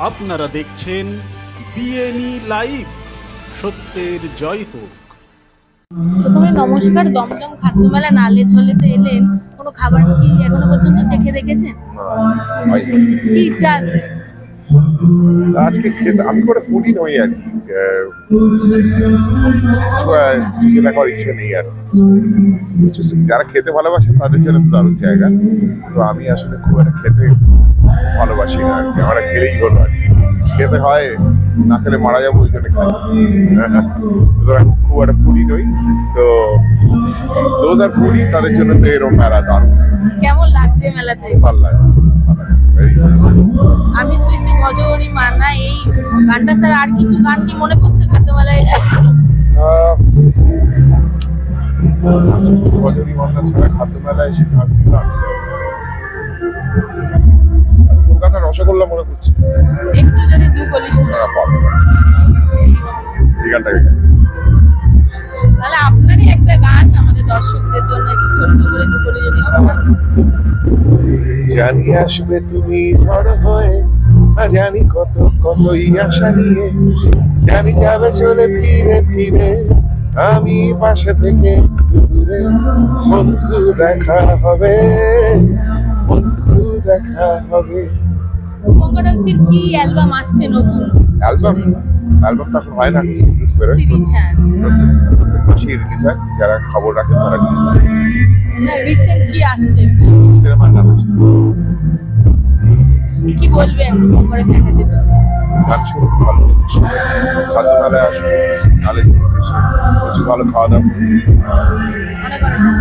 আপনারা দেখছেন বিএনই লাইভ। সত্যের জয় হোক। প্রথমে নমস্কার দমদম খাদ্যমেলা নালে ঝোলেতে এলেন। কোনো খাবার কি এখনও পর্যন্ত চেখে দেখেছেন? হয়। কি ইচ্ছা আছে? আজকে খেতে আমি করে ফুডি নই আর কি চিকেন দেখার ইচ্ছে নেই আর। যারা খেতে ভালোবাসে তাদের জন্য দারুণ জায়গা। তো আমি আসলে খুব একটা খেতে ভালোবাসি না আর কি আমরা খেলেই হলো আর কি। খেতে হয় না খেলে মারা যাব ওই জন্য খাই। সুতরাং খুব একটা ফুডি নই। তো দোজ আর ফুডি তাদের জন্য তো এরকম মেলা দারুণ। কেমন লাগছে মেলাতে? ভালো লাগে আমি শ্রী শ্রী ভজহরি মান্না এই গানটা ছাড়া আর কিছু গান কি মনে পড়ছে খাদ্যমেলায় মন্ডা ছাড়া খাদ্য মেলায় এসে কলকাতার রসগোল্লা মনে করছি একটু যদি দু কলি শুনে। আপনারা এই গানটাকে তাহলে আপনারই একটা গান আমাদের দর্শকদের জন্য একটু ছোট্ট করে দু কলি যদি শোনান। জানি আসবে তুমি ঝড় হয়ে না জানি কত কতই আশা নিয়ে। জানি যাবে চলে ফিরে ফিরে। আমি পাশে থেকে দূরে। বন্ধু দেখা হবে বন্ধু দেখা হবে। কি অ্যালবাম আসছে নতুন? অ্যালবাম? অ্যালবাম তো এখন হয় না সিঙ্গেলস বেরোয় সিরিজ হ্যাঁ। প্রত্যেক রিলিজ হয়। যারা খবর রাখে তারা না রিসেন্ট কি আসছে। সিনেমা গান আসছে। কি বলবেন? করে ফ্যানেদের জন্য গান ভালো লেগেছে খাদ্য মেলায় আসবে নালে এসে। প্রচুর ভালো খাওয়া দাওয়া অনেক অনেক।